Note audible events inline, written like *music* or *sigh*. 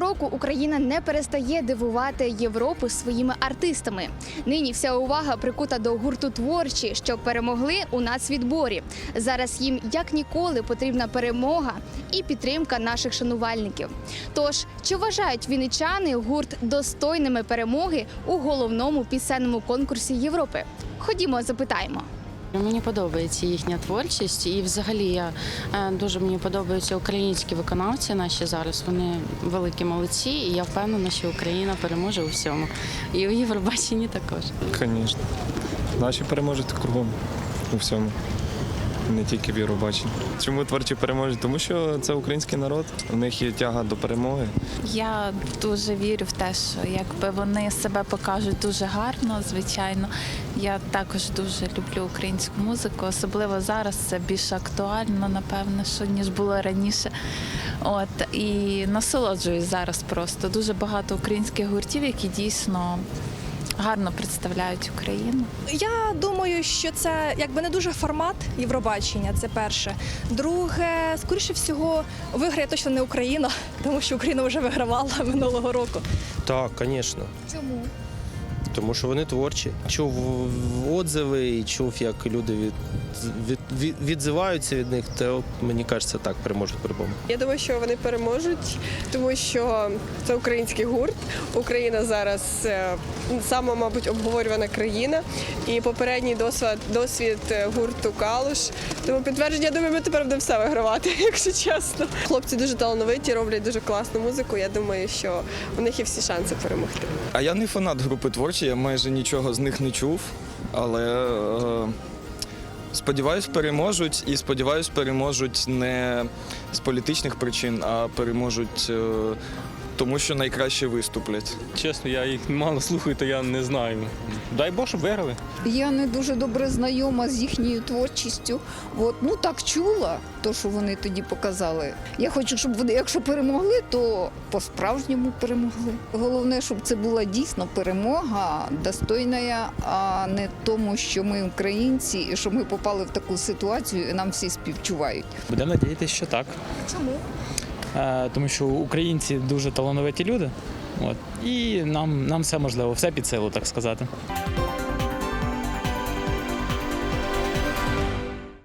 року Україна не перестає дивувати Європу своїми артистами. Нині вся увага прикута до гурту творчі, що перемогли у нацвідборі. Зараз їм як ніколи потрібна перемога і підтримка наших шанувальників. Тож чи вважають вінничани гурт достойними перемоги у головному пісенному конкурсі Європи? Ходімо, запитаємо. Мені подобається їхня творчість, і взагалі я е, дуже мені подобаються українські виконавці наші зараз. Вони великі молодці, і я впевнена, що Україна переможе у всьому. І у Євробаченні також. Звісно. Наші переможуть кругом у всьому. Не тільки в Євробаченні. Чому творчі переможуть? Тому що це український народ, у них є тяга до перемоги. Я дуже вірю в те, що якби вони себе покажуть дуже гарно, звичайно. Я також дуже люблю українську музику, особливо зараз це більш актуально, напевно, що ніж було раніше. От і насолоджуюсь зараз просто. Дуже багато українських гуртів, які дійсно гарно представляють Україну. Я думаю, що це якби не дуже формат Євробачення. Це перше. Друге, скоріше всього, виграє точно не Україна, *laughs* тому що Україна вже вигравала *laughs* минулого року. Так, звісно. Чому? Тому що вони творчі. Чув отзиви і чув, як люди від, від, від, відзиваються від них, то мені кажеться, так переможуть по-любому. Я думаю, що вони переможуть, тому що це український гурт. Україна зараз е, сама, мабуть, обговорювана країна. І попередній досвід, досвід е, гурту Калуш. Тому підтвердження, я думаю, ми тепер будемо все вигравати, *laughs* якщо чесно. Хлопці дуже талановиті, роблять дуже класну музику. Я думаю, що у них є всі шанси перемогти. А я не фанат групи творчі, я майже нічого з них не чув, але е, сподіваюсь, переможуть і сподіваюсь, переможуть не з політичних причин, а переможуть е, тому, що найкраще виступлять. Чесно, я їх мало слухаю, то я не знаю. Дай Бог, щоб виграли. Я не дуже добре знайома з їхньою творчістю. От, ну так чула, то, що вони тоді показали. Я хочу, щоб вони, якщо перемогли, то по-справжньому перемогли. Головне, щоб це була дійсно перемога достойна, а не тому, що ми українці і що ми попали в таку ситуацію, і нам всі співчувають. Будемо надіятися, що так. Чому? Е, тому що українці дуже талановиті люди. От. І нам, нам все можливо, все під силу, так сказати.